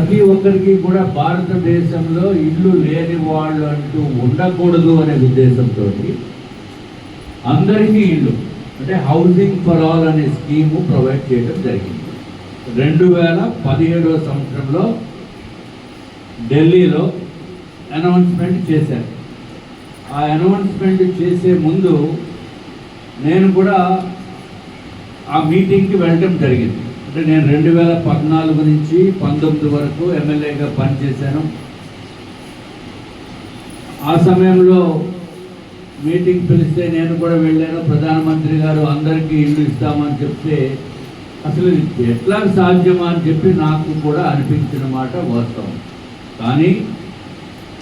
ప్రతి ఒక్కరికి కూడా భారతదేశంలో ఇల్లు లేని వాళ్ళు అంటూ ఉండకూడదు అనే ఉద్దేశంతో అందరికీ ఇల్లు అంటే హౌసింగ్ ఫర్ ఆల్ అనే స్కీము ప్రొవైడ్ చేయడం జరిగింది. రెండు వేల పదిహేడవ సంవత్సరంలో ఢిల్లీలో అనౌన్స్మెంట్ చేశారు. ఆ అనౌన్స్మెంట్ చేసే ముందు నేను కూడా ఆ మీటింగ్కి వెళ్ళడం జరిగింది. అంటే నేను రెండు వేల పద్నాలుగు నుంచి పంతొమ్మిది వరకు ఎమ్మెల్యేగా పనిచేశాను. ఆ సమయంలో మీటింగ్ పిలిస్తే నేను కూడా వెళ్ళాను. ప్రధానమంత్రి గారు అందరికీ ఇల్లు ఇస్తామని చెప్తే అసలు ఎట్లా సాధ్యమా అని చెప్పి నాకు కూడా అనిపించిన మాట వాస్తవం. కానీ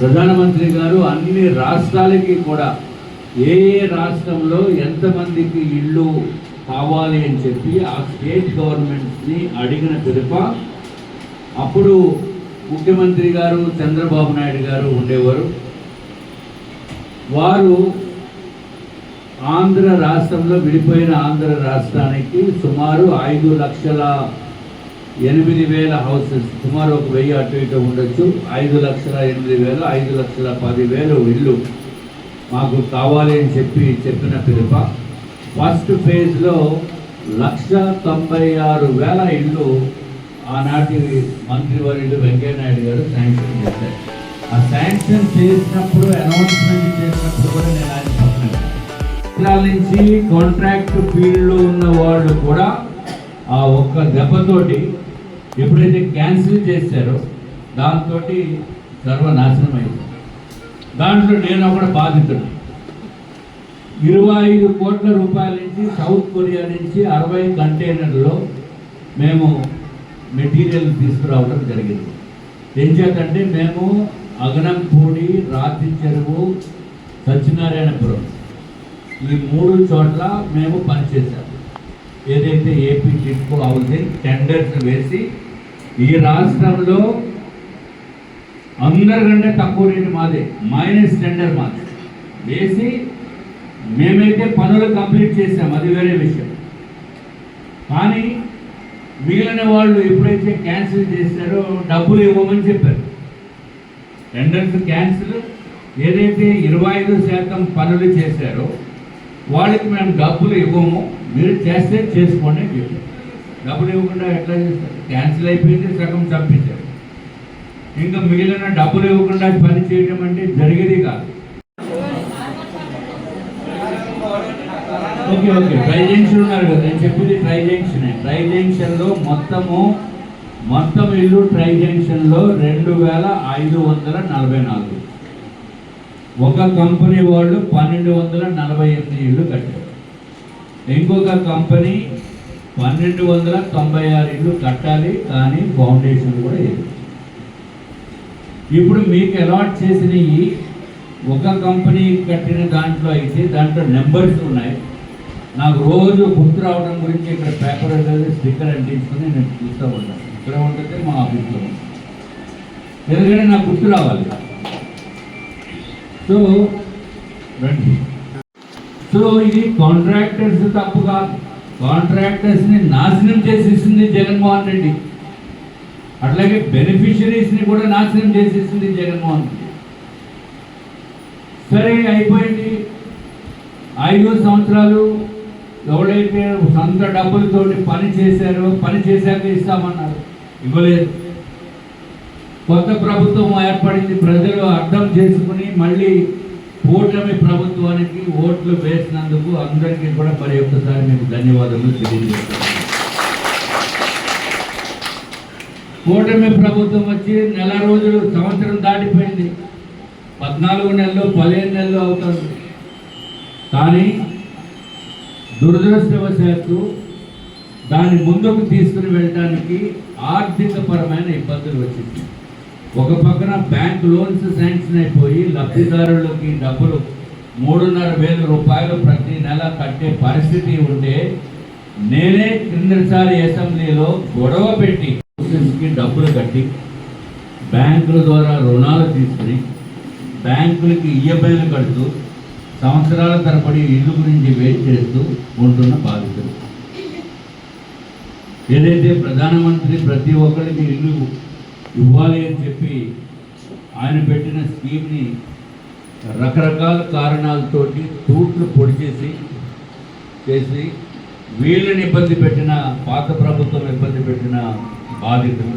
ప్రధానమంత్రి గారు అన్ని రాష్ట్రాలకి కూడా ఏ ఏ రాష్ట్రంలో ఎంతమందికి ఇల్లు కావాలి అని చెప్పి ఆ స్టేట్ గవర్నమెంట్ని అడిగిన పిదప అప్పుడు ముఖ్యమంత్రి గారు చంద్రబాబు నాయుడు గారు ఉండేవారు. వారు ఆంధ్ర రాష్ట్రంలో విడిపోయిన ఆంధ్ర రాష్ట్రానికి సుమారు ఐదు లక్షల ఎనిమిది వేల హౌసెస్ సుమారు ఒక వెయ్యి అటు ఇటు ఉండొచ్చు. ఐదు లక్షల ఎనిమిది వేలు ఐదు లక్షల పది వేలు ఇల్లు మాకు కావాలి అని చెప్పి చెప్పిన పిలుప ఫస్ట్ ఫేజ్లో లక్ష తొంభై ఆరు వేల ఇల్లు ఆనాటి మంత్రివర్యుడు వెంకయ్యనాయుడు గారు శాంక్షన్ చేశారు. ఆ శాంక్షన్ చేసినప్పుడు అనౌన్స్మెంట్ చేసినప్పుడు కూడా నేను ఆయన పక్కన నుంచి కాంట్రాక్ట్ ఫీల్డ్లో ఉన్న వాళ్ళు కూడా ఆ ఒక్క దెబ్బతోటి ఎప్పుడైతే క్యాన్సిల్ చేశారో దాంతో సర్వనాశనం అయింది. దాంట్లో నేను ఒకటి బాధితుడు ఇరవై ఐదు కోట్ల రూపాయల నుంచి సౌత్ కొరియా నుంచి అరవై కంటైనర్లో మేము మెటీరియల్ తీసుకురావడం జరిగింది. ఎంచేతంటే మేము అగనంపూడి రాతి చెరువు సత్యనారాయణపురం ఈ మూడు చోట్ల మేము పనిచేసాము ఏదైతే ఏపీ టిట్కో హౌసింగ్ టెండర్స్ వేసి ఈ రాష్ట్రంలో అందరికంటే తక్కువ రేటు మాదే మైనస్ టెండర్ మాదే. వేసి మేమైతే పనులు కంప్లీట్ చేసాం అది వేరే విషయం. కానీ మిగిలిన వాళ్ళు ఎప్పుడైతే క్యాన్సిల్ చేశారో డబ్బులు ఇవ్వమని చెప్పారు. టెండర్స్ క్యాన్సిల్ ఏదైతే ఇరవై ఐదు శాతం పనులు చేశారో వాళ్ళకి మేము డబ్బులు ఇవ్వము మీరు చేస్తే చేసుకోండి అని చెప్పారు. డబ్బులు ఇవ్వకుండా ఎట్లా చేస్తారు? క్యాన్సిల్ అయిపోయింది సగం చంపించారు ఇంకా మిగిలిన డబ్బులు ఇవ్వకుండా పని చేయడం అంటే జరిగేది కాదు. ఓకే ఓకే ట్రై జంక్షన్ ఉన్నారు కదా. నేను చెప్పింది ట్రై జంక్షన్ ట్రై జంక్షన్లో మొత్తము మొత్తం ఇల్లు ట్రై జంక్షన్లో రెండు వేల ఐదు వందల నలభై నాలుగు. ఒక కంపెనీ వాళ్ళు పన్నెండు వందల నలభై ఎనిమిది ఇల్లు కట్టారు. ఇంకొక కంపెనీ పన్నెండు వందల తొంభై ఆరు ఇల్లు కట్టాలి కానీ ఫౌండేషన్ కూడా ఇది ఇప్పుడు మీకు అలాట్ చేసినవి ఒక కంపెనీ కట్టిన దాంట్లో అయితే దాంట్లో నెంబర్స్ ఉన్నాయి. నాకు రోజు గుర్తు రావడం గురించి ఇక్కడ పేపర్ అనేది స్టిక్కర్ అంటించుకొని నేను చూస్తూ ఉంటాను ఇక్కడ ఉంటుంది మా ఆఫీస్లో ఉంటుంది ఎందుకంటే నాకు గుర్తు రావాలి. సో రండి. సో ఇది కాంట్రాక్టర్స్ తప్పు కాదు. కాంట్రాక్టర్స్ని నాశనం చేసేసింది జగన్మోహన్ రెడ్డి. అట్లాగే బెనిఫిషరీస్ని కూడా నాశనం చేసేసింది జగన్మోహన్ రెడ్డి. సరే అయిపోయింది. ఐదు సంవత్సరాలు ఎవరైతే సొంత డబ్బులతో పని చేశారో పని చేశాక ఇస్తామన్నారు. ఇవ్వలేదు. కొత్త ప్రభుత్వం ఏర్పడింది ప్రజలు అర్థం చేసుకుని మళ్ళీ కూటమి ప్రభుత్వానికి ఓట్లు వేసినందుకు అందరికీ కూడా మరి ఒక్కసారి మేము ధన్యవాదములు తెలియజేస్తాం కూటమి ప్రభుత్వం వచ్చి నెల రోజులు సంవత్సరం దాటిపోయింది. పద్నాలుగు నెలలు పదిహేను నెలలు అవుతుంది. కానీ దురదృష్టవశాత్తు దాన్ని ముందుకు తీసుకుని వెళ్ళడానికి ఆర్థికపరమైన ఇబ్బందులు వచ్చింది. ఒక పక్కన బ్యాంక్ లోన్స్ శాంక్షన్ అయిపోయి లబ్ధిదారులకి డబ్బులు మూడున్నర వేల రూపాయలు ప్రతి నెల కట్టే పరిస్థితి ఉంటే నేనే క్రిందసారి అసెంబ్లీలో గొడవ పెట్టి కి డబ్బులు కట్టి బ్యాంకుల ద్వారా రుణాలు తీసుకుని బ్యాంకులకి ఈఎంఐలు కడుతూ సంవత్సరాల తరబడి ఇల్లు గురించి వెయిట్ చేస్తూ ఉంటున్న బాధితులు. ఏదైతే ప్రధానమంత్రి ప్రతి ఒక్కరికి ఇల్లు ఇవ్వాలి అని చెప్పి ఆయన పెట్టిన స్కీమ్ని రకరకాల కారణాలతోటి తూట్లు పొడి చేసి చేసి వీళ్ళని ఇబ్బంది పెట్టిన పాత ప్రభుత్వం ఇబ్బంది పెట్టిన బాధితులు.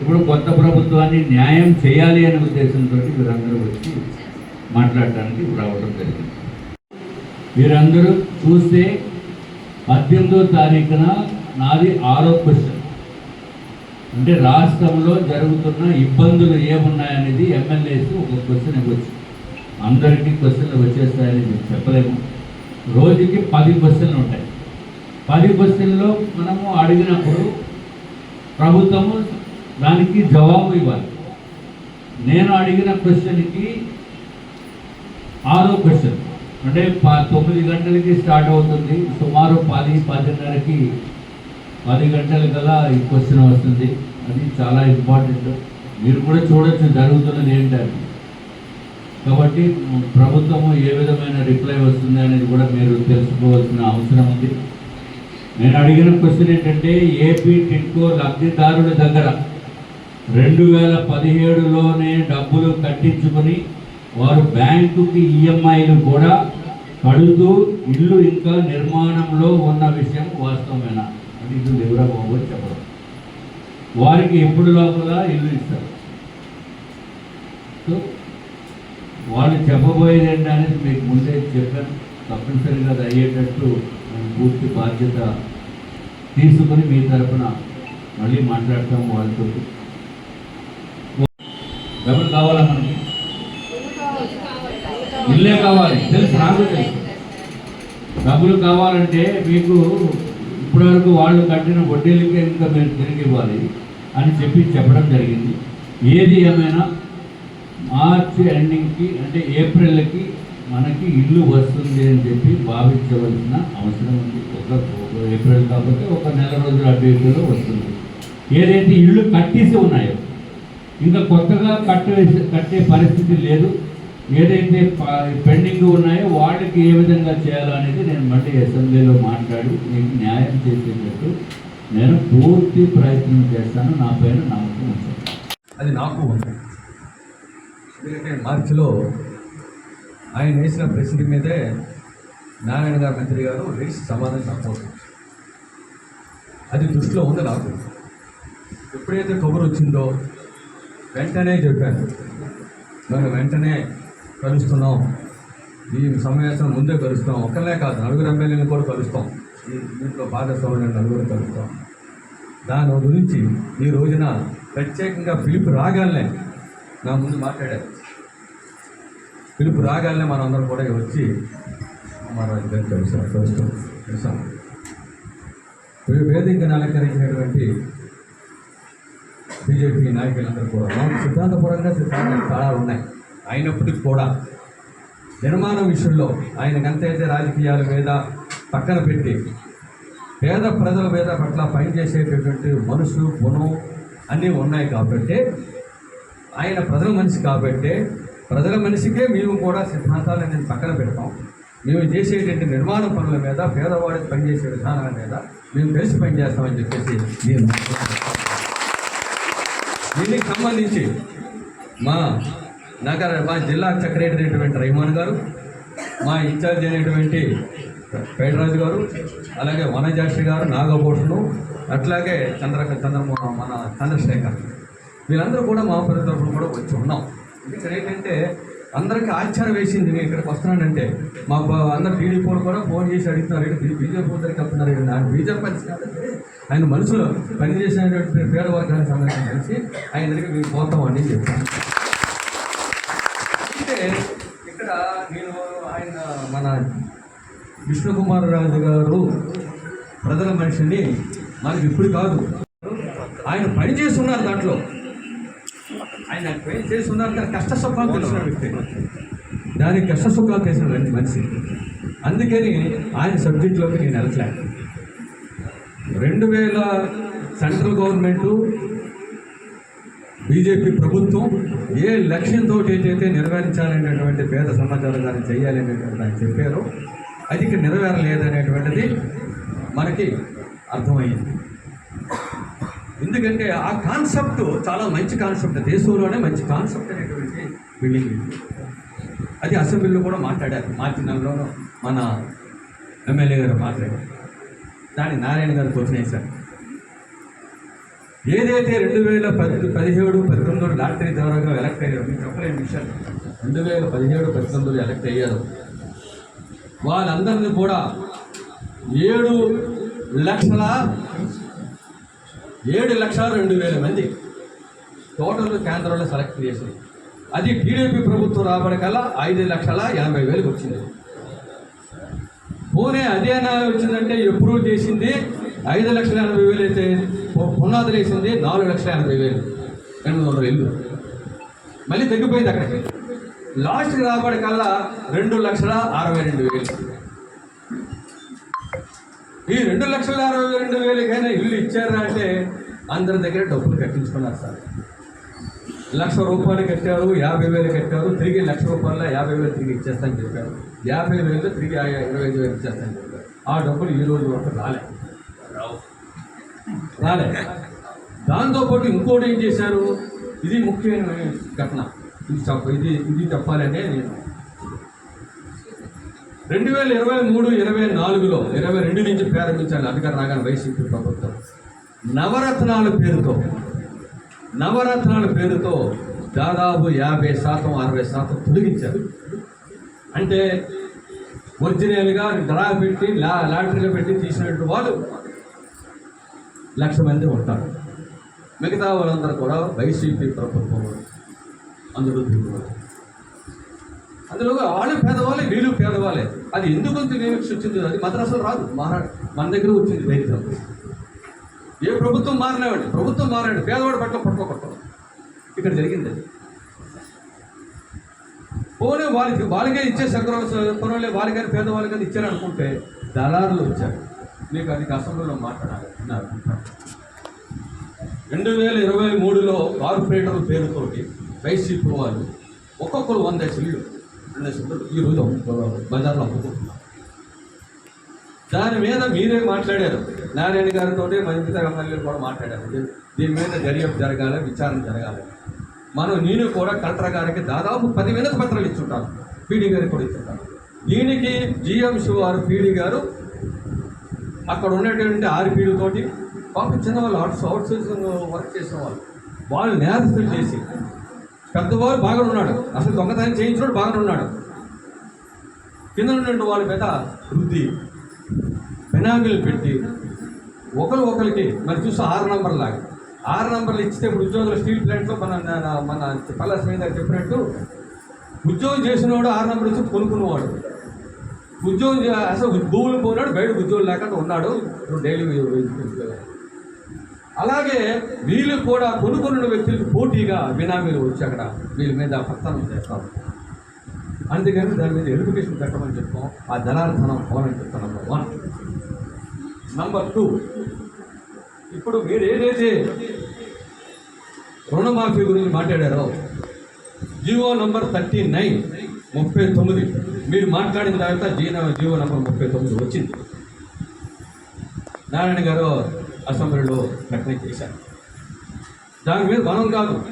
ఇప్పుడు కొత్త ప్రభుత్వాన్ని న్యాయం చేయాలి అనే ఉద్దేశంతో వీరందరూ వచ్చి మాట్లాడటానికి రావడం జరిగింది. వీరందరూ చూస్తే పద్దెనిమిదో తారీఖున నాది ఆరో క్వశ్చన్. అంటే రాష్ట్రంలో జరుగుతున్న ఇబ్బందులు ఏమున్నాయనేది ఎమ్మెల్యేస్ ఒక క్వశ్చన్ ఇవ్వచ్చు. అందరికీ క్వశ్చన్లు వచ్చేస్తాయని మేము చెప్పలేము. రోజుకి పది క్వశ్చన్లు ఉంటాయి. పది క్వశ్చన్లో మనము అడిగినప్పుడు ప్రభుత్వము దానికి జవాబు ఇవ్వాలి. నేను అడిగిన క్వశ్చన్కి ఆరో క్వశ్చన్. అంటే ప- తొమ్మిది గంటలకి స్టార్ట్ అవుతుంది. సుమారు పది పదిన్నరకి పది గంటల కల్లా ఈ క్వశ్చన్ వస్తుంది. అది చాలా ఇంపార్టెంట్. మీరు కూడా చూడొచ్చు జరుగుతున్నది ఏంటని కాబట్టి ప్రభుత్వము ఏ విధమైన రిప్లై వస్తుంది అనేది కూడా మీరు తెలుసుకోవాల్సిన అవసరం ఉంది. నేను అడిగిన క్వశ్చన్ ఏంటంటే ఏపీ టిట్కో లబ్ధిదారుల దగ్గర రెండు వేల పదిహేడులోనే డబ్బులు కట్టించుకొని వారు బ్యాంకుకి ఈఎంఐలు కూడా కడుతూ ఇల్లు ఇంకా నిర్మాణంలో ఉన్న విషయం వాస్తవమేనా? అది ఇది వివరబాబు చెప్పడం. వారికి ఎప్పుడు లోపల ఇల్లు ఇస్తారు? సో వాళ్ళు చెప్పబోయేది ఏంటి అనేది మీకు ముందే చెప్పాను. తప్పనిసరిగా అది అయ్యేటట్టు పూర్తి బాధ్యత తీసుకొని మీ తరపున మళ్ళీ మాట్లాడతాం వాళ్ళతో ఎవరు కావాలా మనకి? ఇల్లే కావాలి. తెలుసు నాకు తెలుసు. డబ్బులు కావాలంటే మీకు ఇప్పటివరకు వాళ్ళు కట్టిన వడ్డీలకే ఇంకా మీరు తిరిగి ఇవ్వాలి అని చెప్పి చెప్పడం జరిగింది. ఏది ఏమైనా మార్చి ఎండింగ్కి అంటే ఏప్రిల్కి మనకి ఇల్లు వస్తుంది అని చెప్పి భావించవలసిన అవసరం ఉంది. ఒక ఏప్రిల్ కాకపోతే ఒక నెల రోజులు అడ్డేట్లో వస్తుంది. ఏదైతే ఇల్లు కట్టేసి ఉన్నాయో ఇంకా కొత్తగా కట్టే కట్టే పరిస్థితి లేదు. ఏదైతే పెండింగ్ ఉన్నాయో వాటికి ఏ విధంగా చేయాలో అనేది నేను మళ్ళీ అసెంబ్లీలో మాట్లాడి మీకు న్యాయం చేసేటట్టు నేను పూర్తి ప్రయత్నం చేస్తాను. నా పైన నమ్మకం ఉంటుంది అది నాకు ఉంది. ఎందుకంటే మార్చిలో ఆయన వేసిన ప్రశ్న మీదే నారాయణ గారు మంత్రి గారు వేసి సమాధానం చెప్పవచ్చు. అది దృష్టిలో ఉంది నాకు. ఎప్పుడైతే కబురు వచ్చిందో వెంటనే చెప్పాను. మేము వెంటనే కలుస్తున్నాం. ఈ సమావేశం ముందే కలుస్తాం. ఒకరినే కాదు నలుగురు ఎమ్మెల్యేని కూడా కలుస్తాం. ఈ దీంట్లో భాగస్వామ్యం నలుగురు కలుస్తాం. దాని గురించి ఈ రోజున ప్రత్యేకంగా పిలుపు రాగాలనే నా ముందు మాట్లాడారు. పిలుపు రాగాలనే మనందరం కూడా వచ్చి మన దగ్గర కలిసాం కలుస్తాం కలిసాం వేదికను అలంకరించినటువంటి బీజేపీ నాయకులందరూ కూడా మనకు సిద్ధాంతపరంగా సిద్ధాంత చాలా ఉన్నాయి. అయినప్పటికీ కూడా నిర్మాణం విషయంలో ఆయన ఎంతైతే రాజకీయాల మీద పక్కన పెట్టి పేద ప్రజల మీద పట్ల పనిచేసేటటువంటి మనసు గుణం అన్నీ ఉన్నాయి కాబట్టి ఆయన ప్రజల మనిషి కాబట్టి ప్రజల మనిషికే మేము కూడా సిద్ధాంతాలను నేను పక్కన పెడతాం. మేము చేసేటువంటి నిర్మాణ పనుల మీద పేదవాడికి పనిచేసే విధానాల మీద మేము కలిసి పనిచేస్తామని చెప్పేసి నేను దీనికి సంబంధించి మా నగర మా జిల్లా సెక్రటరీ అయినటువంటి రైమాన్ గారు మా ఇన్ఛార్జ్ అయినటువంటి పేటరాజు గారు అలాగే వనజాక్షి గారు నాగభూషణు అట్లాగే చంద్ర చంద్ర మన చంద్రశేఖర్. వీళ్ళందరూ కూడా మా పరి కూడా వచ్చి ఉన్నాం. ఇక్కడ ఏంటంటే అందరికీ ఆశ్చర్యం వేసింది నేను ఇక్కడికి వస్తున్నానంటే. మా అందరు టీడీపీ కూడా ఫోన్ చేసి అడుగుతున్నారు ఏంటి బీజేపీ దగ్గరికి వెళ్తున్నారు ఏంటి? ఆయన బీజేపీ పరిస్థితి ఆయన మనసులో పనిచేసినటువంటి పేద వర్గానికి సంబంధించిన కలిసి ఆయన దగ్గరికి మేము పోతామని చెప్పాను ఇక్కడ నేను ఆయన మన విష్ణుకుమార్ రాజు గారు ప్రజల మనిషిని మనకి ఇప్పుడు కాదు. ఆయన పని చేస్తున్నారు దాంట్లో. ఆయన పని చేస్తున్నారు కానీ కష్ట సుఖాలు తెలిసిన వ్యక్తి. దానికి కష్ట సుఖాలు తెలిసిన వ్యక్తి మనిషి. అందుకని ఆయన సబ్జెక్టులోకి నేను వెళ్ళట్లే. రెండు వేల సెంట్రల్ గవర్నమెంటు బీజేపీ ప్రభుత్వం ఏ లక్ష్యంతో ఏదైతే నెరవేర్చాలనేటువంటి పేద సమాచారం దాన్ని చేయాలనేటువంటి ఆయన చెప్పారో అది ఇక్కడ నెరవేరలేదనేటువంటిది మనకి అర్థమైంది ఎందుకంటే ఆ కాన్సెప్ట్ చాలా మంచి కాన్సెప్ట్ దేశంలోనే మంచి కాన్సెప్ట్ అనేటువంటి బిల్డింగ్ అది అసెంబ్లీలో కూడా మాట్లాడారు. మార్చి నెలలోనూ మన ఎమ్మెల్యే గారు మాట్లాడారు. దాన్ని నారాయణ గారు క్వశ్చన్ సార్ ఏదైతే రెండు వేల పది పదిహేడు పంతొమ్మిదిలో లాటరీ ద్వారాగా ఎలక్ట్ అయ్యారు మీకు చెప్పలేని విషయం రెండు వేల పదిహేడు పద్దెనిమిదిలో ఎలక్ట్ అయ్యారు. వాళ్ళందరినీ కూడా ఏడు లక్షల ఏడు లక్షల రెండు వేల మంది టోటల్ కేంద్రంలో సెలెక్ట్ చేసింది అది టీడీపీ ప్రభుత్వం రాబడి కల్లా ఐదు లక్షల ఎనభై వేలకు వచ్చింది. పోనీ అదేనా వచ్చిందంటే ఎప్రూవ్ చేసింది ఐదు లక్షల ఎనభై వేలు అయితే పునాదులు వేసింది నాలుగు లక్షల ఎనభై వేలు. ఎనిమిది వందల ఇల్లు మళ్ళీ తగ్గిపోయింది అక్కడికి. లాస్ట్కి రాబడి కల్లా రెండు లక్షల అరవై రెండు వేలు. ఈ రెండు లక్షల అరవై రెండు వేలకైనా ఇల్లు ఇచ్చారా అంటే అందరి దగ్గర డబ్బులు కట్టించుకున్నారు సార్. లక్ష రూపాయలు కట్టారు యాభై వేలు కట్టారు తిరిగి లక్ష రూపాయల యాభై వేలు తిరిగి ఇచ్చేస్తాను చెప్పారు. యాభై వేలు తిరిగి ఇరవై ఐదు వేలు ఇచ్చేస్తాను చెప్పారు. ఆ డబ్బులు ఈ రోజు వరకు రాలేదు. రాలే. దాంతోపాటు ఇంకోటి ఏం చేశారు? ఇది ముఖ్యమైన ఘటన. ఇది చెప్ప ఇది ఇది చెప్పాలంటే నేను. రెండు వేల ఇరవై మూడు ఇరవై నాలుగులో ఇరవై రెండు నుంచి ప్రారంభించాను అధికార రాగానే వైసీపీ ప్రభుత్వం. నవరత్నాల పేరుతో నవరత్నాల పేరుతో దాదాపు యాభై శాతం అరవై శాతం తొలగించారు. అంటే ఒరిజినల్గా డ్రా పెట్టి లా లాటరీలో పెట్టి తీసినట్టు వాళ్ళు లక్ష మంది ఉంటారు. మిగతా వాళ్ళందరూ కూడా వైసీపీ ప్రభుత్వం అందులో దిగుతారు అందులో వాళ్ళు పేదవాళ్ళే వీళ్ళు పేదవాళ్ళే. అది ఎందుకు అంత వచ్చింది అది మద్రాసులో రాదు. మారా మన దగ్గర వచ్చింది దరిద్రం. ఏ ప్రభుత్వం మారలేవండి ప్రభుత్వం మారండి పేదవాడు పట్ల పట్టుకోకూడదు ఇక్కడ జరిగింది అది. పోనీ వాళ్ళకి వాళ్ళకే ఇచ్చే సగరంలో వాళ్ళకని పేదవాళ్ళకని ఇచ్చారు అనుకుంటే దళారులు వచ్చారు. మీకు అది అసెంబ్లీలో మాట్లాడాలి. అన్నారు రెండు వేల ఇరవై మూడులో కార్పొరేటర్ పేరుతోటి వైసీపీ వాళ్ళు ఒక్కొక్కరు వంద చెల్లు రెండు చెల్లు ఈరోజు బజార్లో అమ్ముకుంటున్నారు. దాని మీద మీరే మాట్లాడారు. నారాయణ గారితో మిగతా ఎమ్మెల్యేలు కూడా మాట్లాడారు. దీని మీద దర్యాప్తు జరగాలి విచారణ జరగాలి. మనం నేను కూడా కలెక్టర్ గారికి దాదాపు పది వినతి పత్రాలు ఇచ్చుంటాను. పీడీ గారికి కూడా ఇచ్చుంటాను. దీనికి జిఎం శివారు పీడీ గారు అక్కడ ఉన్నటువంటి ఆర్పీలతోటి పాపం చిన్నవాళ్ళు అవుట్ అవుట్ సోర్సింగ్ వర్క్ చేసిన వాళ్ళు. వాళ్ళు నేరస్తులు చేసి పెద్దవాళ్ళు బాగానే ఉన్నాడు. అసలు దొంగతనం చేయించినోడు బాగానే ఉన్నాడు. కింద ఉన్నటువంటి వాళ్ళ మీద వృద్ధి పెనామిలు పెట్టి ఒకరు ఒకరికి మరి చూస్తే ఆరు నంబర్ లాగా. ఆరు నంబర్లు ఇచ్చితే ఇప్పుడు ఉద్యోగులు స్టీల్ ప్లాంట్లో మన మన- మన పల్లా చెప్పినట్టు ఉద్యోగం చేసినవాడు ఆరు నంబర్ ఇచ్చి కొనుక్కున్నవాడు ఉద్యోగం అసలు భూములు పోయినాడు బయట ఉద్యోగం లేకుండా ఉన్నాడు. డైలీ అలాగే వీళ్ళు కూడా కొనుక్కున్న వ్యక్తులకు పోటీగా బినామీలు వచ్చి అక్కడ వీళ్ళ మీద పత్తనం చేస్తారు. అందుకని దాని మీద ఎడ్యుకేషన్ పెట్టమని చెప్తాం. ఆ ధనార్థనం పోవాలని చెప్తాం నంబర్ వన్ నంబర్ టూ ఇప్పుడు మీరు ఏదైతే రుణమాఫీ గురించి మాట్లాడారో జియో నంబర్ థర్టీ నైన్ ముప్పై తొమ్మిది. మీరు మాట్లాడిన తర్వాత జీవన జియో నంబర్ ముప్పై తొమ్మిది వచ్చింది. నారాయణ గారు అసెంబ్లీలో ప్రకటన చేశారు. దాని మీద మనం కాదు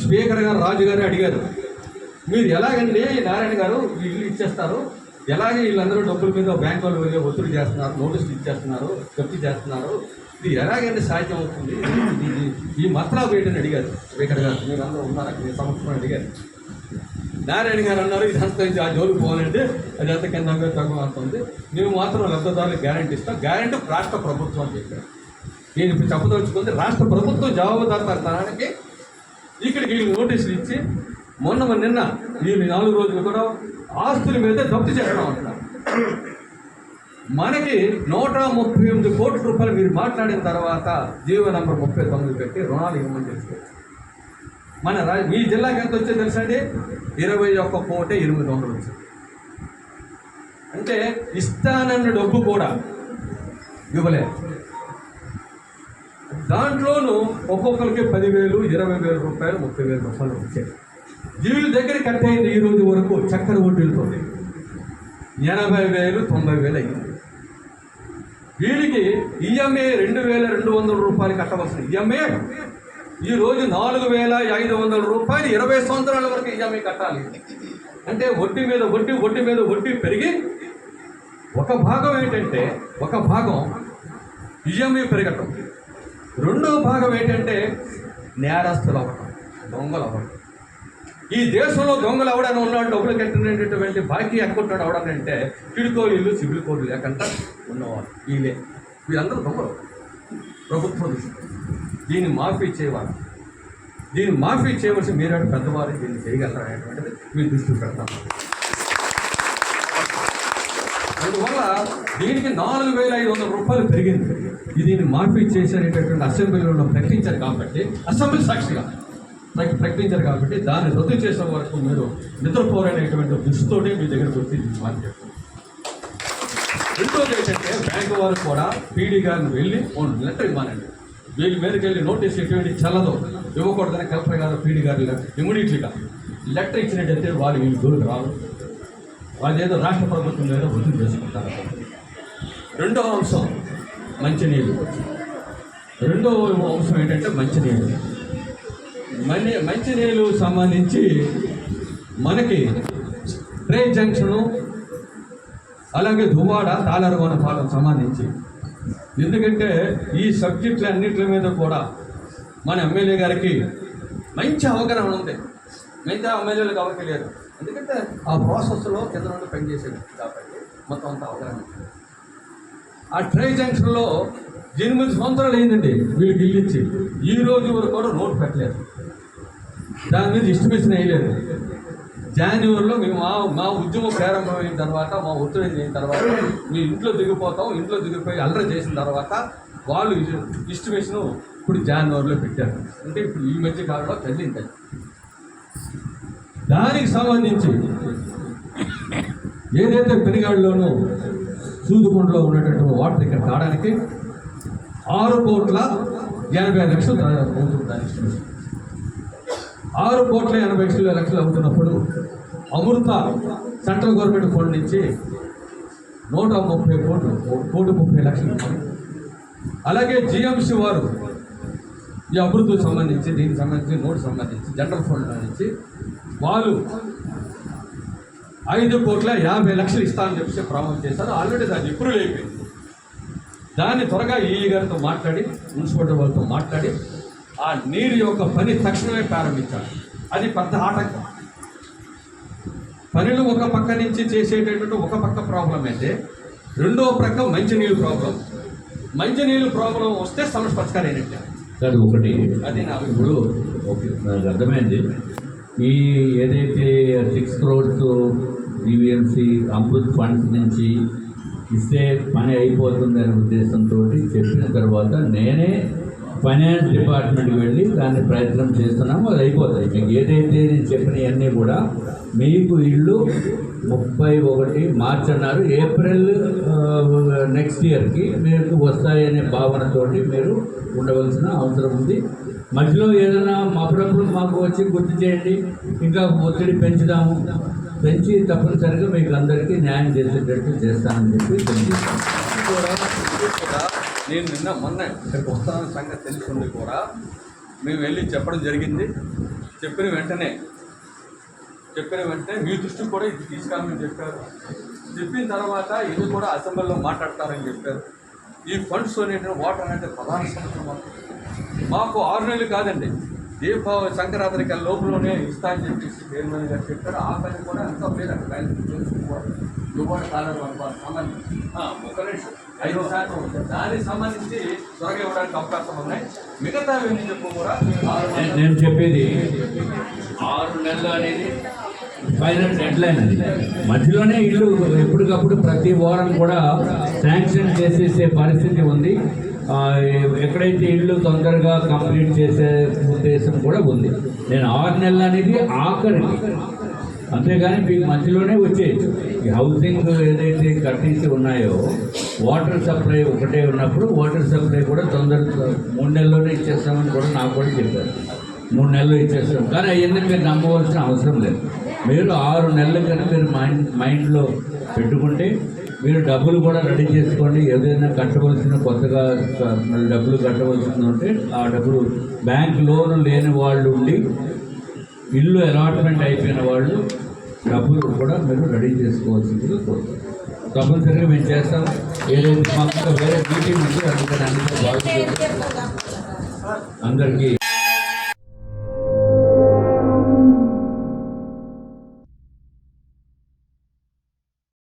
స్పీకర్ గారు రాజు గారు అడిగారు మీరు ఎలాగండి నారాయణ గారు ఇల్లు ఇచ్చేస్తారు? ఎలాగే వీళ్ళందరూ డబ్బుల మీద బ్యాంక్ వాళ్ళు వెళ్ళి ఒత్తిడి చేస్తున్నారు నోటీసులు ఇచ్చేస్తున్నారు జప్తి చేస్తున్నారు? ఇది ఎలాగంటే సాధ్యం అవుతుంది? ఇది- ఈ మత్రా ఏంటని అడిగారు స్పీకర్ గారు. మీరు అందరూ ఉన్నారు? అక్కడ సంవత్సరం అడిగారు. నారాయణ గారు అన్నారు ఇదంతా ఆ జోలికి పోవాలంటే అది అంత కింద మీద తక్కువ అవుతుంది మేము మాత్రం లబ్ధదారులకు గ్యారంటీ ఇస్తాం. గ్యారంటీ రాష్ట్ర ప్రభుత్వం అని చెప్పారు. నేను ఇప్పుడు చెప్పదలుచుకుంది రాష్ట్ర ప్రభుత్వం జవాబుదారుతనానికి ఇక్కడికి వీళ్ళు నోటీసులు ఇచ్చి మొన్న నిన్న వీళ్ళు నాలుగు రోజులు కూడా ఆస్తుల మీద జప్తు చేయడం అంటున్నారు. మనకి నూట ముప్పై ఎనిమిది కోట్ల రూపాయలు మీరు మాట్లాడిన తర్వాత జీవో నంబర్ ముప్పై తొమ్మిది పెట్టి రుణాలు ఇవ్వమని చెప్పారు. మన రా మీ జిల్లాకి ఎంత వచ్చే తెలుసా అండి? ఇరవై ఒక్క కోటి ఎనిమిది వందలు వచ్చింది అంటే ఇస్తానన్న డబ్బు కూడా ఇవ్వలేదు. దాంట్లోనూ ఒక్కొక్కరికి పదివేలు ఇరవై వేల రూపాయలు ముప్పై వేల రూపాయలు వచ్చాయి. వీళ్ళ దగ్గర కట్ అయింది ఈ రోజు వరకు చక్కెర వడ్డీలతో ఎనభై వేలు తొంభై వేలు అయింది. వీళ్ళకి ఈఎంఏ రెండు వేల రెండు వందల రూపాయలు కట్టవలసిన ఈఎంఏ ఈ రోజు నాలుగు వేల ఐదు వందల రూపాయలు ఇరవై సంవత్సరాల వరకు ఈఎంఐ కట్టాలి. అంటే వడ్డీ మీద వడ్డీ వడ్డీ మీద వడ్డీ పెరిగి ఒక భాగం ఏంటంటే ఒక భాగం ఈఎంఐ పెరగటం. రెండో భాగం ఏంటంటే నేరస్తులు అవ్వటం దొంగలు అవ్వటం. ఈ దేశంలో దొంగలు అవడానికి ఉన్నాడు డబ్బులు కట్టినటువంటి బాకీ ఎక్కుంటాడు అవడానంటే కిడుకో ఇల్లు సిబిల్ కోడ్ లేకుండా ఉన్నవాళ్ళు వీళ్ళే. వీళ్ళందరూ దొంగలు. ప్రభుత్వ దృష్టి దీన్ని మాఫీ చేయవాలి దీన్ని మాఫీ చేయవలసి మీరే పెద్దవారు దీన్ని చేయగలరా అనేటువంటిది మీ దృష్టి పెడతాం అందువల్ల దీనికి నాలుగు వేల ఐదు వందల రూపాయలు పెరిగింది. ఇది దీన్ని మాఫీ చేసేటటువంటి అసెంబ్లీలో ప్రకటించారు కాబట్టి అసెంబ్లీ సాక్షిగా ప్రక- ప్రకటించారు కాబట్టి దాన్ని రద్దు చేసే వరకు మీరు నిద్రపోరనేటువంటి దృష్టితోనే మీ దగ్గరకు వచ్చి మాట్లాడుతున్నారు రెండోది ఏంటంటే బ్యాంకు వారు కూడా పీడీ గారిని వెళ్ళి లెటర్ ఇవ్వాలండి వీళ్ళ మీదకి వెళ్ళి నోటీస్ ఎటువంటి చల్లదు. ఇవ్వకూడదని కలెక్టర్ గారు పీడీ గారు ఇమీడియట్లీగా లెటర్ ఇచ్చినట్టయితే వాళ్ళు వీళ్ళు దూరం రాదు వాళ్ళు ఏదో రాష్ట్ర ప్రభుత్వం ఏదో వృద్ధి చేసుకుంటారు. రెండవ అంశం మంచినీళ్ళు. రెండవ అంశం ఏంటంటే మంచినీళ్ళు. మని మంచినీళ్ళు సంబంధించి మనకి ట్రైన్ జంక్షను అలాగే దువాడ తాళరువన పాలన సంబంధించి. ఎందుకంటే ఈ సబ్జెక్టులు అన్నింటి మీద కూడా మన ఎమ్మెల్యే గారికి మంచి అవగాహన ఉంది. మిగతా ఎమ్మెల్యేలకు అవకాశం లేదు. ఎందుకంటే ఆ ప్రాసెస్లో కింద నుండి పనిచేసేది కాబట్టి మొత్తం అంత అవగాహన ఆ ట్రై జంక్షన్లో ఎనిమిది సంవత్సరాలు అయిందండి వీళ్ళకి గిల్లించి ఈ రోజు వరకు కూడా నోట్ పెట్టలేదు. దాని మీద ఇస్టిమేషన్ వేయలేదు. జనవరిలో మేము మా మా ఉద్యమం ప్రారంభమైన తర్వాత మా ఒత్తిడి అయిన తర్వాత మీ ఇంట్లో దిగిపోతాం ఇంట్లో దిగిపోయి అల్లరి చేసిన తర్వాత వాళ్ళు ఇస్టిమేషన్ ఇప్పుడు జనవరిలో పెట్టారు అంటే ఇప్పుడు ఈ మధ్య కాలంలో తల్లింది దానికి సంబంధించి ఏదైతే పెరిగాడులోనూ సూదుకుంటలో ఉన్నటువంటి వాటర్ ఇక్కడ కావడానికి ఆరు కోట్ల ఎనభై లక్షలు దా- అవుతుంది దాని. ఆరు కోట్ల ఎనభై లక్షల లక్షలు అవుతున్నప్పుడు అమృత సెంట్రల్ గవర్నమెంట్ ఫండ్ నుంచి నూట ముప్పై కోట్లు కోటి ముప్పై లక్షలు అలాగే జిఎంసి వారు ఈ అభివృద్ధికి సంబంధించి దీనికి సంబంధించి నోటు సంబంధించి జనరల్ ఫండ్ నుంచి వాళ్ళు ఐదు కోట్ల యాభై లక్షలు ఇస్తామని చెప్పి ప్రమాణం చేశారు. ఆల్రెడీ దాన్ని అప్రూవల్ అయిపోయింది. దాన్ని త్వరగా ఈ గారితో మాట్లాడి మున్సిపాలిటీ వాళ్ళతో మాట్లాడి ఆ నీరు యొక్క పని తక్షణమే ప్రారంభించాలి. అది పెద్ద ఆటంకం. పనులు ఒక పక్క నుంచి చేసేటటువంటి ఒక పక్క ప్రాబ్లం అయితే రెండో పక్క మంచినీళ్ళు ప్రాబ్లం. మంచినీళ్ళు ప్రాబ్లం వస్తే సమస్య పరిష్కారం అయినట్టే సార్ ఒకటి. అది నా అభిప్రాయం. ఇప్పుడు ఓకే నాకు అర్థమైంది. ఈ ఏదైతే six crores DVMC Amrut funds నుంచి ఇస్తే పని అయిపోతుంది అనే ఉద్దేశంతో చెప్పిన తర్వాత నేనే ఫైనాన్స్ డిపార్ట్మెంట్కి వెళ్ళి దాన్ని ప్రయత్నం చేస్తున్నాము అది అయిపోతాయి. మీకు ఏదైతే నేను చెప్పినవన్నీ కూడా మీకు ఇల్లు ముప్పై ఒకటి మార్చ్ అన్నారు. ఏప్రిల్ నెక్స్ట్ ఇయర్కి మీకు వస్తాయనే భావనతోటి మీరు ఉండవలసిన అవసరం ఉంది. మధ్యలో ఏదైనా అప్పుడప్పుడు మాకు వచ్చి గుర్తు చేయండి ఇంకా ఒత్తిడి పెంచుదాము. పెంచి తప్పనిసరిగా మీకు అందరికీ న్యాయం చేసేటట్టు చేస్తానని చెప్పి తెలియజేస్తాను. నేను నిన్న మొన్న ఇక్కడికి వస్తానన్న సంగతి తెలుసుకుంది కూడా. మేము వెళ్ళి చెప్పడం జరిగింది. చెప్పిన వెంటనే చెప్పిన వెంటనే మీ దృష్టికి కూడా ఇది తీసుకురామని చెప్పారు. చెప్పిన తర్వాత ఇది కూడా అసెంబ్లీలో మాట్లాడతారని చెప్పారు. ఈ ఫండ్స్ అనేటువంటి వాటర్ అనేది ప్రధాన సమస్య మాకు ఆరు నెలలు కాదండి. దీపావళి సంక్రాంతికి లోపలనే ఇస్తా అని చెప్పేసి చైర్మన్ గారు చెప్పారు. ఆ పని కూడా పేరు అక్కడ బ్యాలెన్స్ చేసుకోవాలి. దుబాయ్ కాలం సంబంధించి. ఆ, ఒక్క నిమిషం. ఐదు శాతం. దానికి సంబంధించి త్వరగా ఇవ్వడానికి అవకాశం ఉన్నాయి. మిగతా చెప్పు కూడా? నేను చెప్పేది ఆరు నెలలు అనేది ఫైనల్ డెడ్ లైన్ అది. మధ్యలోనే ఇల్లు ఎప్పటికప్పుడు ప్రతి వారం కూడా శాంక్షన్ చేసేసే పరిస్థితి ఉంది. ఎక్కడైతే ఇల్లు తొందరగా కంప్లీట్ చేసే ఉద్దేశం కూడా ఉంది. నేను ఆరు నెలలు అనేది ఆఖరికి. అంతేగాని మీకు మధ్యలోనే వచ్చేయచ్చు. ఈ హౌసింగ్ ఏదైతే కట్టించి ఉన్నాయో వాటర్ సప్లై ఒకటే ఉన్నప్పుడు వాటర్ సప్లై కూడా తొందరగా మూడు నెలల్లోనే ఇచ్చేస్తామని కూడా నాకు కూడా చెప్పారు. మూడు నెలలు ఇచ్చేస్తాం. కానీ అవన్నీ మీరు నమ్మవలసిన అవసరం లేదు. మీరు ఆరు నెలల కనుక మీరు మైండ్ మైండ్లో పెట్టుకుంటే మీరు డబ్బులు కూడా రెడీ చేసుకోండి. ఏదైనా కట్టవలసిన కొత్తగా డబ్బులు కట్టవలసింది ఉంటే ఆ డబ్బులు బ్యాంక్ లోన్ లేని వాళ్ళు ఉండి ఇల్లు అలాట్మెంట్ అయిపోయిన వాళ్ళు డబ్బులు కూడా మీరు రెడీ చేసుకోవాల్సిందిగా కోరుతాం తప్పనిసరిగా మేము చేస్తాం. ఏదైతే మాకు వేరే మీటింగ్ ఉంది. అందుకని అందరూ అందరికీ